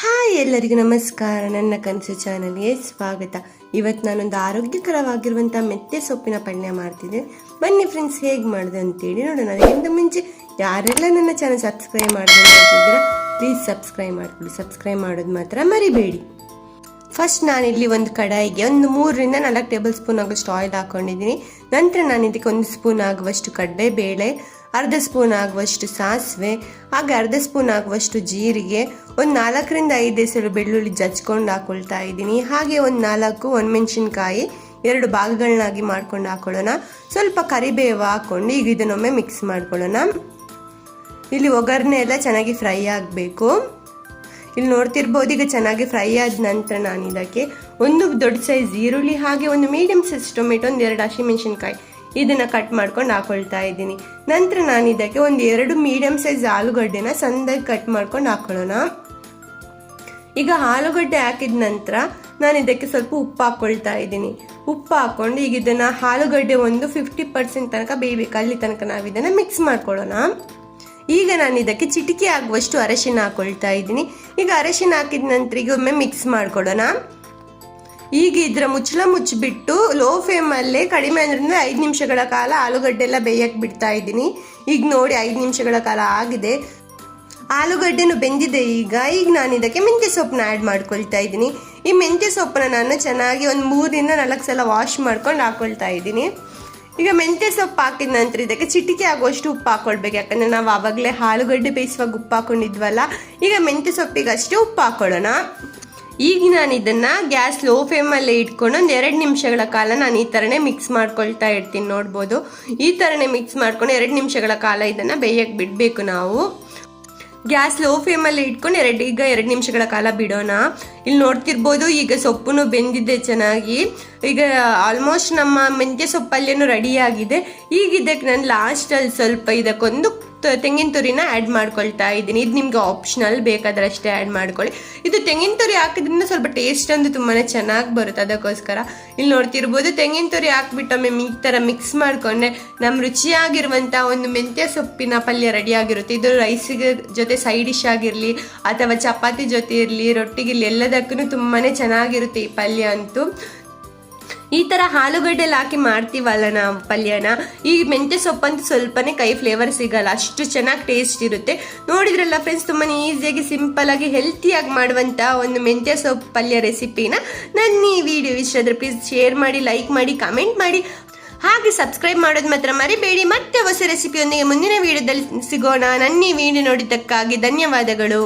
Hi ಎಲ್ಲರಿಗೂ ನಮಸ್ಕಾರ. ನನ್ನ ಕನಸು ಚಾನಲ್ಗೆ ಸ್ವಾಗತ. ಇವತ್ತು ನಾನೊಂದು ಆರೋಗ್ಯಕರವಾಗಿರುವಂಥ ಮೆತ್ತೆ ಸೊಪ್ಪಿನ ಪಲ್ಯ ಮಾಡ್ತಿದ್ದೆ. ಬನ್ನಿ ಫ್ರೆಂಡ್ಸ್ ಹೇಗೆ ಮಾಡಿದೆ ಅಂತೇಳಿ ನೋಡೋಣ. ಅದಕ್ಕಿಂತ ಮುಂಚೆ ಯಾರೆಲ್ಲ ನನ್ನ ಚಾನಲ್ ಸಬ್ಸ್ಕ್ರೈಬ್ ಮಾಡಿದೆ ಪ್ಲೀಸ್ ಸಬ್ಸ್ಕ್ರೈಬ್ ಮಾಡಿಕೊಡಿ. ಸಬ್ಸ್ಕ್ರೈಬ್ ಮಾಡೋದು ಮಾತ್ರ ಮರಿಬೇಡಿ. ಫಸ್ಟ್ ನಾನಿಲ್ಲಿ ಒಂದು ಕಡಾಯಿಗೆ ಒಂದು ಮೂರರಿಂದ ನಾಲ್ಕು ಟೇಬಲ್ ಸ್ಪೂನ್ ಆಗುವಷ್ಟು ಆಯಿಲ್ ಹಾಕ್ಕೊಂಡಿದ್ದೀನಿ ನಂತರ ನಾನು ಇದಕ್ಕೆ ಒಂದು ಸ್ಪೂನ್ ಆಗುವಷ್ಟು ಕಡಲೆಬೇಳೆ ಅರ್ಧ ಸ್ಪೂನ್ ಆಗುವಷ್ಟು ಸಾಸಿವೆ ಹಾಗೆ ಅರ್ಧ ಸ್ಪೂನ್ ಆಗುವಷ್ಟು ಜೀರಿಗೆ, ಒಂದು ನಾಲ್ಕರಿಂದ ಐದು ಹೆಸರು ಬೆಳ್ಳುಳ್ಳಿ ಜಜ್ಕೊಂಡು ಹಾಕೊಳ್ತಾ ಇದ್ದೀನಿ. ಹಾಗೆ ಒಂದು ನಾಲ್ಕು ಒಂದು ಮೆಣಸಿನ್ಕಾಯಿ ಎರಡು ಭಾಗಗಳನ್ನಾಗಿ ಮಾಡ್ಕೊಂಡು ಹಾಕೊಳ್ಳೋಣ. ಸ್ವಲ್ಪ ಕರಿಬೇವು ಹಾಕ್ಕೊಂಡು ಈಗ ಇದನ್ನೊಮ್ಮೆ ಮಿಕ್ಸ್ ಮಾಡ್ಕೊಳ್ಳೋಣ. ಇಲ್ಲಿ ಒಗ್ಗರಣೆ ಎಲ್ಲ ಚೆನ್ನಾಗಿ ಫ್ರೈ ಆಗಬೇಕು. ಇಲ್ಲಿ ನೋಡ್ತಿರ್ಬೋದು ಈಗ ಚೆನ್ನಾಗಿ ಫ್ರೈ ಆದ ನಂತರ ನಾನು ಇದಕ್ಕೆ ಒಂದು ದೊಡ್ಡ ಸೈಜ್ ಈರುಳ್ಳಿ, ಹಾಗೆ ಒಂದು ಮೀಡಿಯಂ ಸೈಜ್ ಟೊಮೆಟೊ ಒಂದು ಎರಡು ಹಸಿಮೆಣಸಿನ್ಕಾಯಿ ಇದನ್ನ ಕಟ್ ಮಾಡ್ಕೊಂಡು ಹಾಕೊಳ್ತಾ ಇದ್ದೀನಿ. ನಂತರ ನಾನು ಇದಕ್ಕೆ ಒಂದು ಎರಡು ಮೀಡಿಯಂ ಸೈಜ್ ಆಲೂಗಡ್ಡೆನ ಸಂದಾಗಿ ಕಟ್ ಮಾಡ್ಕೊಂಡು ಹಾಕೊಳ್ಳೋಣ. ಈಗ ಆಲೂಗಡ್ಡೆ ಹಾಕಿದ ನಂತರ ನಾನು ಇದಕ್ಕೆ ಸ್ವಲ್ಪ ಉಪ್ಪು ಹಾಕ್ಕೊಳ್ತಾ ಇದ್ದೀನಿ. ಉಪ್ಪು ಹಾಕೊಂಡು ಈಗ ಇದನ್ನ ಆಲೂಗಡ್ಡೆ ಒಂದು ಫಿಫ್ಟಿ ಪರ್ಸೆಂಟ್ ತನಕ ಬೇಯಬೇಕು. ಅಲ್ಲಿ ತನಕ ನಾವು ಇದನ್ನ ಮಿಕ್ಸ್ ಮಾಡ್ಕೊಳ್ಳೋಣ. ಈಗ ನಾನು ಇದಕ್ಕೆ ಚಿಟಿಕೆ ಆಗುವಷ್ಟು ಅರಶಿನ ಹಾಕೊಳ್ತಾ ಇದ್ದೀನಿ. ಈಗ ಅರಶಿನ ಹಾಕಿದ ನಂತರ ಈಗ ಒಮ್ಮೆ ಮಿಕ್ಸ್ ಮಾಡ್ಕೊಳ್ಳೋಣ. ಈಗ ಇದರ ಮುಚ್ಚಳ ಮುಚ್ಚಿಬಿಟ್ಟು ಲೋ ಫ್ಲೇಮಲ್ಲೇ ಕಡಿಮೆ ಅಂದ್ರೆ ಐದು ನಿಮಿಷಗಳ ಕಾಲ ಆಲೂಗಡ್ಡೆ ಎಲ್ಲ ಬೇಯಕ್ಕೆ ಬಿಡ್ತಾ ಇದ್ದೀನಿ. ಈಗ ನೋಡಿ ಐದು ನಿಮಿಷಗಳ ಕಾಲ ಆಗಿದೆ. ಆಲೂಗಡ್ಡೆನೂ ಬೆಂದಿದೆ ಈಗ. ಈಗ ನಾನು ಇದಕ್ಕೆ ಮೆಂತ್ಯ ಸೊಪ್ಪನ್ನ ಆ್ಯಡ್ ಮಾಡ್ಕೊಳ್ತಾ ಇದ್ದೀನಿ. ಈ ಮೆಂತ್ಯ ಸೊಪ್ಪನ್ನ ನಾನು ಚೆನ್ನಾಗಿ ಒಂದು ಮೂರರಿಂದ ನಾಲ್ಕು ಸಲ ವಾಶ್ ಮಾಡ್ಕೊಂಡು ಹಾಕೊಳ್ತಾ ಇದ್ದೀನಿ. ಈಗ ಮೆಂತ್ಯ ಸೊಪ್ಪು ಹಾಕಿದ ನಂತರ ಇದಕ್ಕೆ ಚಿಟಿಕೆ ಆಗುವಷ್ಟು ಉಪ್ಪು ಹಾಕೊಳ್ಬೇಕು. ಯಾಕಂದರೆ ನಾವು ಆವಾಗಲೇ ಆಲೂಗಡ್ಡೆ ಬೇಯಿಸುವಾಗ ಉಪ್ಪು ಹಾಕೊಂಡಿದ್ವಲ್ಲ, ಈಗ ಮೆಂತ್ಯ ಸೊಪ್ಪಿಗೆ ಅಷ್ಟೇ ಉಪ್ಪು ಹಾಕೊಳ್ಳೋಣ. ಈಗ ನಾನು ಇದನ್ನ ಗ್ಯಾಸ್ ಲೋ ಫ್ಲೇಮಲ್ಲೇ ಇಟ್ಕೊಂಡು ಒಂದು ಎರಡು ನಿಮಿಷಗಳ ಕಾಲ ನಾನು ಈ ಥರನೇ ಮಿಕ್ಸ್ ಮಾಡ್ಕೊಳ್ತಾ ಇರ್ತೀನಿ ನೋಡ್ಬೋದು. ಈ ಥರನೇ ಮಿಕ್ಸ್ ಮಾಡ್ಕೊಂಡು ಎರಡು ನಿಮಿಷಗಳ ಕಾಲ ಇದನ್ನು ಬೇಯಕ್ಕೆ ಬಿಡಬೇಕು ನಾವು. ಗ್ಯಾಸ್ ಲೋ ಫ್ಲೇಮಲ್ಲಿ ಇಟ್ಕೊಂಡು ಎರಡು, ಈಗ ಎರಡು ನಿಮಿಷಗಳ ಕಾಲ ಬಿಡೋಣ. ಇಲ್ಲಿ ನೋಡ್ತಿರ್ಬೋದು ಈಗ ಸೊಪ್ಪು ಬೆಂದಿದೆ ಚೆನ್ನಾಗಿ. ಈಗ ಆಲ್ಮೋಸ್ಟ್ ನಮ್ಮ ಮೆಂತ್ಯ ಸೊಪ್ಪಲ್ಲೇನು ರೆಡಿ ಆಗಿದೆ. ಈಗ ಇದಕ್ಕೆ ನಾನು ಲಾಸ್ಟಲ್ಲಿ ಸ್ವಲ್ಪ ಇದಕ್ಕೊಂದು ತೆಂಗಿನ ತುರಿನ ಆ್ಯಡ್ ಮಾಡ್ಕೊಳ್ತಾ ಇದ್ದೀನಿ. ಇದು ನಿಮಗೆ ಆಪ್ಷನಲ್ ಬೇಕಾದ್ರೆ ಅಷ್ಟೇ ಆ್ಯಡ್ ಮಾಡ್ಕೊಳ್ಳಿ. ಇದು ತೆಂಗಿನ ತುರಿ ಹಾಕಿದ್ರಿಂದ ಸ್ವಲ್ಪ ಟೇಸ್ಟ್ ಅಂದ್ರೆ ತುಂಬಾ ಚೆನ್ನಾಗಿ ಬರುತ್ತೆ ಅದಕ್ಕೋಸ್ಕರ. ಇಲ್ಲಿ ನೋಡ್ತಿರ್ಬೋದು ತೆಂಗಿನ ತುರಿ ಹಾಕ್ಬಿಟ್ಟು ಒಮ್ಮೆ ಈ ಥರ ಮಿಕ್ಸ್ ಮಾಡಿಕೊಂಡ್ರೆ ನಮ್ಮ ರುಚಿಯಾಗಿರುವಂಥ ಒಂದು ಮೆಂತ್ಯ ಸೊಪ್ಪಿನ ಪಲ್ಯ ರೆಡಿ ಆಗಿರುತ್ತೆ. ಇದು ರೈಸಿಗೆ ಜೊತೆ ಸೈಡ್ ಡಿಶ್ ಆಗಿರಲಿ ಅಥವಾ ಚಪಾತಿ ಜೊತೆ ಇರಲಿ, ರೊಟ್ಟಿಗಿರಲಿ, ಎಲ್ಲದಕ್ಕೂ ತುಂಬಾ ಚೆನ್ನಾಗಿರುತ್ತೆ ಈ ಪಲ್ಯ ಅಂತೂ. ಈ ಥರ ಆಲೂಗಡ್ಡೆಲಿ ಹಾಕಿ ಮಾಡ್ತೀವಲ್ಲ ನಾವು ಪಲ್ಯನ? ಈ ಮೆಂತ್ಯ ಸೊಪ್ಪಂತ ಸ್ವಲ್ಪನೇ ಕೈ ಫ್ಲೇವರ್ ಸಿಗಲ್ಲ, ಅಷ್ಟು ಚೆನ್ನಾಗಿ ಟೇಸ್ಟ್ ಇರುತ್ತೆ. ನೋಡಿದ್ರಲ್ಲ ಫ್ರೆಂಡ್ಸ್ ತುಂಬಾ ಈಸಿಯಾಗಿ ಸಿಂಪಲ್ ಆಗಿ ಹೆಲ್ತಿಯಾಗಿ ಮಾಡುವಂಥ ಒಂದು ಮೆಂತ್ಯ ಸೊಪ್ಪು ಪಲ್ಯ ರೆಸಿಪಿನ ನನ್ನ ಈ ವಿಡಿಯೋ ಇಷ್ಟ ಆದರೆ ಪ್ಲೀಸ್ ಶೇರ್ ಮಾಡಿ ಲೈಕ್ ಮಾಡಿ ಕಮೆಂಟ್ ಮಾಡಿ. ಹಾಗೆ ಸಬ್ಸ್ಕ್ರೈಬ್ ಮಾಡೋದು ಮಾತ್ರ ಮರಿಬೇಡಿ. ಮತ್ತೆ ಹೊಸ ರೆಸಿಪಿಯೊಂದಿಗೆ ಮುಂದಿನ ವಿಡಿಯೋದಲ್ಲಿ ಸಿಗೋಣ. ನನ್ನ ಈ ವಿಡಿಯೋ ನೋಡಿದ್ದಕ್ಕಾಗಿ ಧನ್ಯವಾದಗಳು.